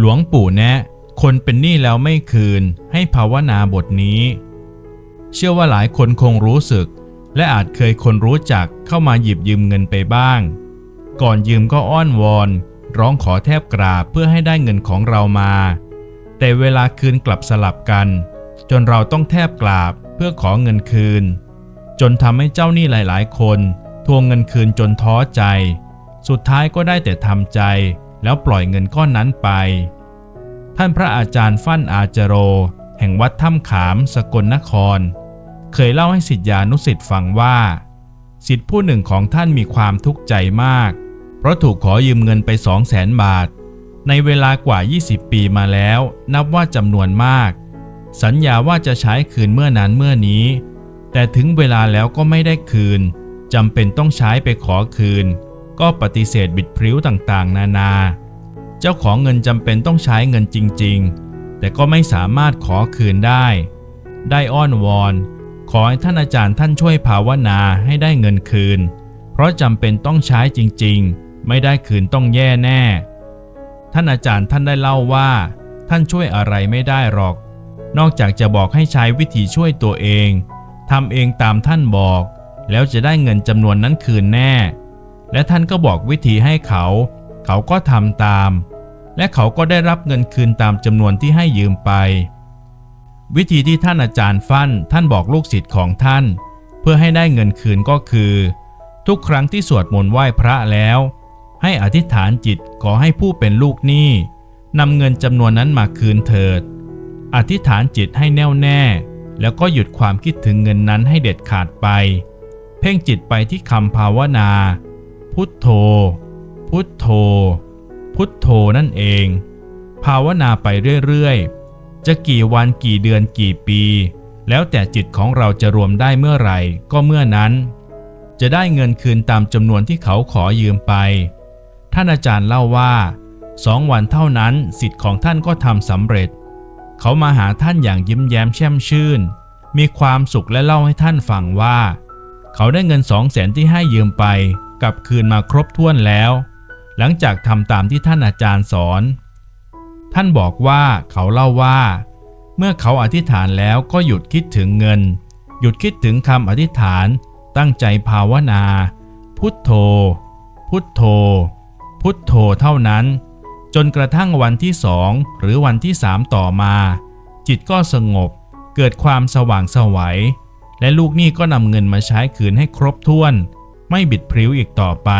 หลวงปู่แนะ คนเป็นหนี้แล้วไม่คืน ให้ภาวนาบทนี้ เชื่อว่าหลายคนคงรู้สึก และอาจเคยคนรู้จักเข้ามาหยิบยืมเงินไปบ้าง ก่อนยืมก็อ้อนวอน ร้องขอแทบกราบเพื่อให้ได้เงินของเรามา แต่เวลาคืนกลับสลับกัน จนเราต้องแทบกราบเพื่อขอเงินคืน จนทำให้เจ้าหนี้หลาย ๆ คน ทวงเงินคืนจนท้อใจ สุดท้ายก็ได้แต่ทำใจ แล้วปล่อยเงินก้อนนั้นไป ท่านพระอาจารย์ฟั่นอาจโร แห่งวัดถ้ำขามสกลนคร เคยเล่าให้สิทธิานุสิทธิ์ฟังว่าสิทธิผู้หนึ่งของท่านมีความทุกข์ใจมาก เพราะถูกขอยืมเงินไปสองแสนบาท ในเวลากว่า 20 ปีมาแล้ว นับว่าจำนวนมาก สัญญาว่าจะใช้คืนเมื่อนั้นเมื่อนี้ แต่ถึงเวลาแล้วก็ไม่ได้คืนจำเป็นต้องใช้ไปขอคืน ก็ปฏิเสธบิดพริ้วต่างๆ นานา เจ้าของเงินจำเป็นต้องใช้เงินจริง ๆ แต่ก็ไม่สามารถขอคืนได้ ได้อ้อนวอน ขอให้ท่านอาจารย์ท่านช่วยภาวนาให้ได้เงินคืน เพราะจำเป็นต้องใช้จริง ๆ ไม่ได้คืนต้องแย่แน่ ท่านอาจารย์ท่านได้เล่าว่า ท่านช่วยอะไรไม่ได้หรอก นอกจากจะบอกให้ใช้วิธีช่วยตัวเองทำเองตามท่านบอก แล้วจะได้เงินจำนวนนั้นคืนแน่ และท่านก็บอกวิธีให้เขา เขาก็ทำตาม และเขาก็ได้รับเงินคืนตามจำนวนที่ให้ยืมไป วิธีที่ท่านอาจารย์ฟั่นท่านบอกลูกศิษย์ของท่าน เพื่อให้ได้เงินคืนก็คือ ทุกครั้งที่สวดมนต์ไหว้พระแล้ว ให้อธิษฐานจิตขอให้ผู้เป็นลูกหนี้นำเงินจำนวนนั้นมาคืนเถิด อธิษฐานจิตให้แน่วแน่ แล้วก็หยุดความคิดถึงเงินนั้นให้เด็ดขาดไป เพ่งจิตไปที่คำภาวนา พุทโธ พุทโธ พุทโธนั่นเอง ภาวนาไปเรื่อยๆ จะกี่วันกี่เดือนกี่ปี แล้วแต่จิตของเราจะรวมได้เมื่อไหร่ก็เมื่อนั้น จะได้เงินคืนตามจำนวนที่เขาขอยืมไป ท่านอาจารย์เล่าว่าสองวันเท่านั้นสิทธิ์ของท่านก็ทำสำเร็จ เขามาหาท่านอย่างยิ้มแย้มแช่มชื่น มีความสุขและเล่าให้ท่านฟังว่า เขาได้เงินสองแสนที่ให้ยืมไป กลับคืนมาครบถ้วนแล้ว หลังจากทำตามที่ท่านอาจารย์สอน ท่านบอกว่าเขาเล่าว่า เมื่อเขาอธิษฐานแล้วก็หยุดคิดถึงเงิน หยุดคิดถึงคำอธิษฐาน ตั้งใจภาวนา พุทโธ พุทโธ พุทโธเท่านั้น จนกระทั่งวันที่สองหรือวันที่สามต่อมา จิตก็สงบเกิดความสว่างสวัยและลูกหนี้ก็นำเงินมาใช้คืนให้ครบถ้วน ไม่บิดพริ้วอีกต่อไป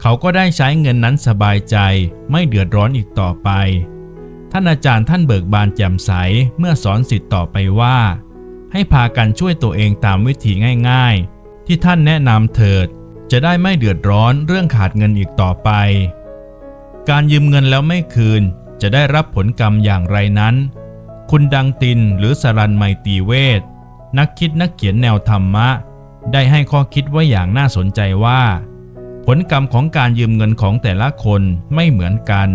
เขาก็ได้ใช้เงินนั้นสบายใจ ไม่เดือดร้อนอีกต่อไป ท่านอาจารย์ท่านเบิกบานแจ่มใสเมื่อสอนสิทธิ์ต่อไปว่า ให้พากันช่วยตัวเองตามวิธีง่าย ๆ ที่ท่านแนะนำเถิด จะได้ไม่เดือดร้อนเรื่องขาดเงินอีกต่อไป การยืมเงินแล้วไม่คืน จะได้รับผลกรรมอย่างไรนั้น คุณดังตินหรือสรันไมตีเวทนักคิดนักเขียนแนวธรรมะ ได้ให้ข้อคิดไว้อย่างน่าสนใจว่า ผลกรรมของการยืมเงินของแต่ละคนไม่เหมือนกัน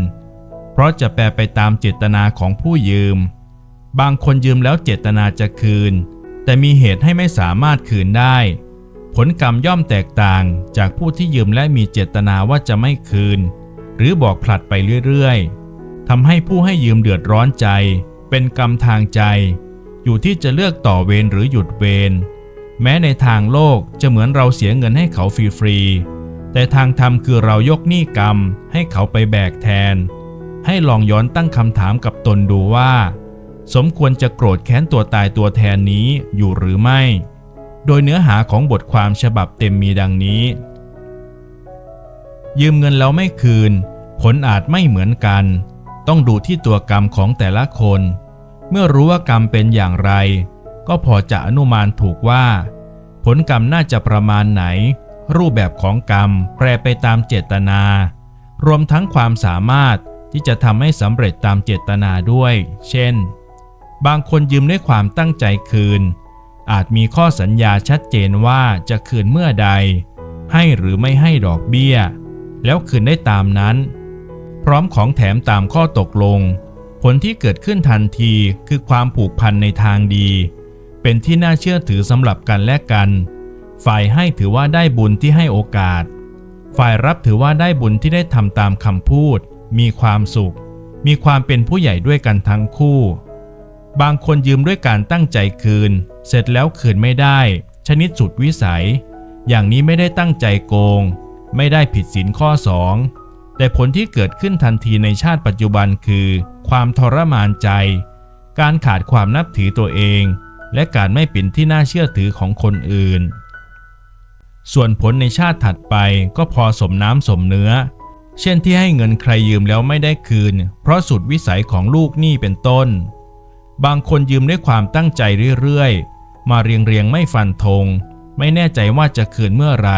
เพราะจะแปลไปตามเจตนาของผู้ยืม บางคนยืมแล้วเจตนาจะคืน แต่มีเหตุให้ไม่สามารถคืนได้ ผลกรรมย่อมแตกต่างจากผู้ที่ยืมและมีเจตนาว่าจะไม่คืน หรือบอกผลัดไปเรื่อยๆทำให้ผู้ให้ยืมเดือดร้อนใจ เป็นกรรมทางใจ อยู่ที่จะเลือกต่อเวรหรือหยุดเวร แม้ในทางโลกจะเหมือนเราเสียเงินให้เขาฟรีๆ แต่ทางธรรมคือเรายกหนี้กรรมให้เขาไปแบกแทน ให้ลองย้อนตั้งคำถามกับตนดูว่า สมควรจะโกรธแค้นตัวตายตัวแทนนี้อยู่หรือไม่ โดยเนื้อหาของบทความฉบับเต็มมีดังนี้ ยืมเงินแล้วไม่คืน ผลอาจไม่เหมือนกัน ต้องดูที่ตัวกรรมของแต่ละคน เมื่อรู้ว่ากรรมเป็นอย่างไรก็พอจะอนุมานถูกว่า ผลกรรมน่าจะประมาณไหน รูปแบบของกรรมแปรไปตามเจตนา รวมทั้งความสามารถที่จะทำให้สำเร็จตามเจตนาด้วย เช่น บางคนยืมด้วยความตั้งใจคืน อาจมีข้อสัญญาชัดเจนว่าจะคืนเมื่อใด ให้หรือไม่ให้ดอกเบี้ย แล้วคืนได้ตามนั้น พร้อมของแถมตามข้อตกลง ผลที่เกิดขึ้นทันทีคือความผูกพันในทางดี เป็นที่น่าเชื่อถือสำหรับกันและกัน ฝ่ายให้ถือว่าได้บุญที่ให้โอกาส ฝ่ายรับถือว่าได้บุญที่ได้ทำตามคำพูด มีความสุข มีความเป็นผู้ใหญ่ด้วยกันทั้งคู่ บางคนยืมด้วยการตั้งใจคืน เสร็จแล้วคืนไม่ได้ ชนิดสุดวิสัย อย่างนี้ไม่ได้ตั้งใจโกง ไม่ได้ผิดศีลข้อสองแต่ผลที่เกิดขึ้นทันทีในชาติปัจจุบันคือ ความทรมานใจ การขาดความนับถือตัวเอง และการไม่เป็นที่น่าเชื่อถือของคนอื่น ส่วนผลในชาติถัดไปก็พอสมน้ำสมเนื้อ เช่นที่ให้เงินใครยืมแล้วไม่ได้คืน เพราะสุดวิสัยของลูกหนี้เป็นต้น บางคนยืมด้วยความตั้งใจเรื่อยๆ มาเรียงเรียงไม่ฟันธง ไม่แน่ใจว่าจะคืนเมื่อไร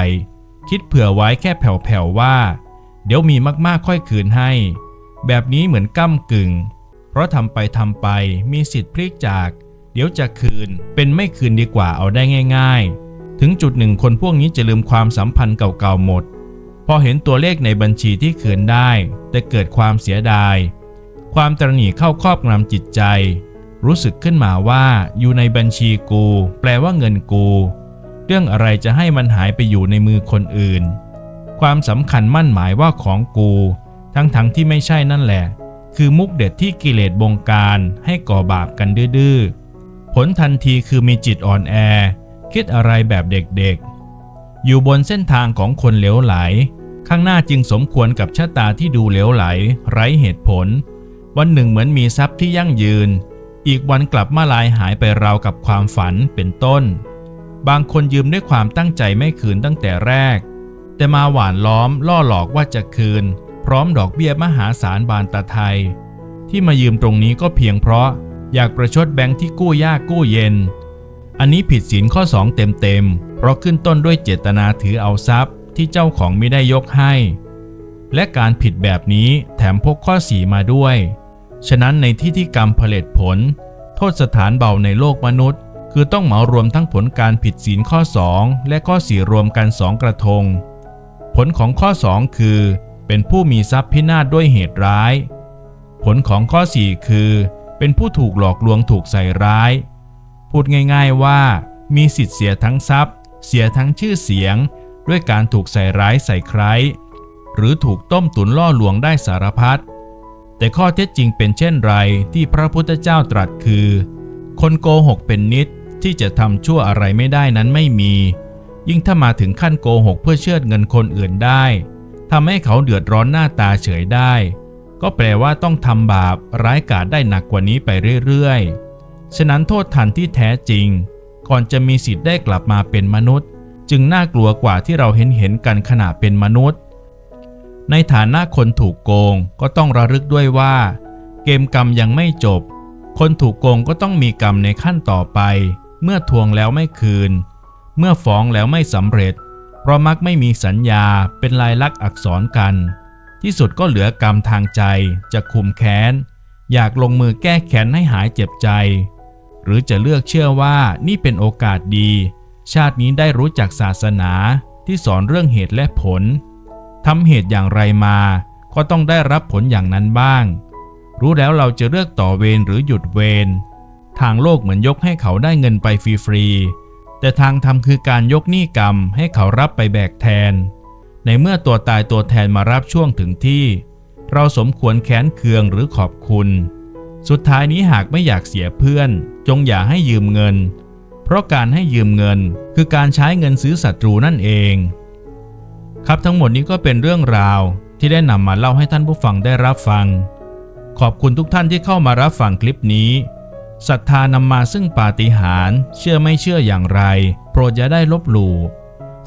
คิดเผื่อไว้แค่แผ่วๆว่า เดี๋ยวมีมากๆค่อยคืนให้ แบบนี้เหมือนก้ำกึ่ง เพราะทำไปทำไปมีสิทธิ์พลิกจาก ดี๋ยวจะคืน เป็นไม่คืนดีกว่าเอาได้ง่าย ๆ ถึงจุดหนึ่งคนพวกนี้จะลืมความสัมพันธ์เก่าๆหมด พอเห็นตัวเลขในบัญชีที่คืนได้ แต่เกิดความเสียดาย ความตระหนี่เข้าครอบงำจิตใจ รู้สึกขึ้นมาว่าอยู่ในบัญชีกู แปลว่าเงินกู เรื่องอะไรจะให้มันหายไปอยู่ในมือคนอื่น ความสำคัญมั่นหมายว่าของกู ทั้งๆทที่ไม่ใช่นั่นแหละ คือมุกเด็ดที่กิเลสบงการให้ก่อบาปกันดื้อๆ ผลทันทีคือมีจิตอ่อนแอ คิดอะไรแบบเด็กๆ อยู่บนเส้นทางของคนเหลวไหล ข้างหน้าจึงสมควรกับชะตาที่ดูเหลวไหล ไร้เหตุผล วันหนึ่งเหมือนมีทรัพย์ที่ยั่งยืน อีกวันกลับมาลายหายไปราวกับความฝันเป็นต้น บางคนยืมด้วยความตั้งใจไม่คืนตั้งแต่แรก แต่มาหวานล้อมล่อหลอกว่าจะคืน พร้อมดอกเบี้ยมหาศาลบานตะไทย ที่มายืมตรงนี้ก็เพียงเพราะ อยากประชดแบงค์ที่กู้ยากกู้เย็น อันนี้ผิดศีลข้อ 2 เต็มๆ เพราะขึ้นต้นด้วยเจตนาถือเอาทรัพย์ที่เจ้าของไม่ได้ยกให้ และการผิดแบบนี้แถมพกข้อ4มาด้วย ฉะนั้นในที่ที่กรรมผลิตผล โทษสถานเบาในโลกมนุษย์ คือต้องเหมารวมทั้งผลการผิดศีลข้อ 2 และข้อ4รวมกัน2กระทง ผลของข้อ 2 คือ เป็นผู้มีทรัพย์พินาศด้วยเหตุร้าย ผลของข้อ 4 คือ เป็นผู้ถูกหลอกลวงถูกใส่ร้าย พูดง่ายๆว่า มีสิทธิ์เสียทั้งทรัพย์ เสียทั้งชื่อเสียง ด้วยการถูกใส่ร้ายใส่ใครหรือถูกต้มตุนล่อลวงได้สารพัดแต่ข้อเท็จจริงเป็นเช่นไรที่พระพุทธเจ้าตรัสคือ คนโกหกเป็นนิดที่จะทำชั่วอะไรไม่ได้นั้นไม่มี ยิ่งถ้ามาถึงขั้นโกหกเพื่อเชือดเงินคนอื่นได้ทำให้เขาเดือดร้อนหน้าตาเฉยได้ ก็แปลว่าต้องทำบาปร้ายกาจได้หนักกว่านี้ไปเรื่อยๆ ฉะนั้นโทษทันที่แท้จริง ก่อนจะมีสิทธิ์ได้กลับมาเป็นมนุษย์ จึงน่ากลัวกว่าที่เราเห็นเห็นกันขณะเป็นมนุษย์ ในฐานะคนถูกโกงก็ต้องระลึกด้วยว่า เกมกรรมยังไม่จบ คนถูกโกงก็ต้องมีกรรมในขั้นต่อไป เมื่อทวงแล้วไม่คืน เมื่อฟ้องแล้วไม่สำเร็จ เพราะมักไม่มีสัญญาเป็นลายลักษณ์อักษรกัน ที่สุดก็เหลือกรรมทางใจจะคุมแค้น อยากลงมือแก้แค้นให้หายเจ็บใจ หรือจะเลือกเชื่อว่านี่เป็นโอกาสดี ชาตินี้ได้รู้จักศาสนาที่สอนเรื่องเหตุและผลทำเหตุอย่างไรมา ก็ต้องได้รับผลอย่างนั้นบ้าง รู้แล้วเราจะเลือกต่อเวรหรือหยุดเวรทางโลกเหมือนยกให้เขาได้เงินไปฟรีๆแต่ทางธรรมคือการยกหนี้กรรมให้เขารับไปแบกแทน ในเมื่อตัวตายตัวแทนมารับช่วงถึงที่ เราสมควรแค้นเคืองหรือขอบคุณ สุดท้ายนี้หากไม่อยากเสียเพื่อน จงอย่าให้ยืมเงิน เพราะการให้ยืมเงินคือการใช้เงินซื้อศัตรูนั่นเอง ครับทั้งหมดนี้ก็เป็นเรื่องราวที่ได้นำมาเล่าให้ท่านผู้ฟังได้รับฟัง ขอบคุณทุกท่านที่เข้ามารับฟังคลิปนี้ศรัทธานำมาซึ่งปาฏิหาริย์เชื่อไม่เชื่ออย่างไร โปรดอย่าได้ลบหลู่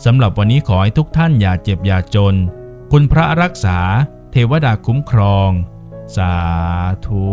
สำหรับวันนี้ขอให้ทุกท่านอย่าเจ็บอย่าจน คุณพระรักษา เทวดาคุ้มครอง สาธุ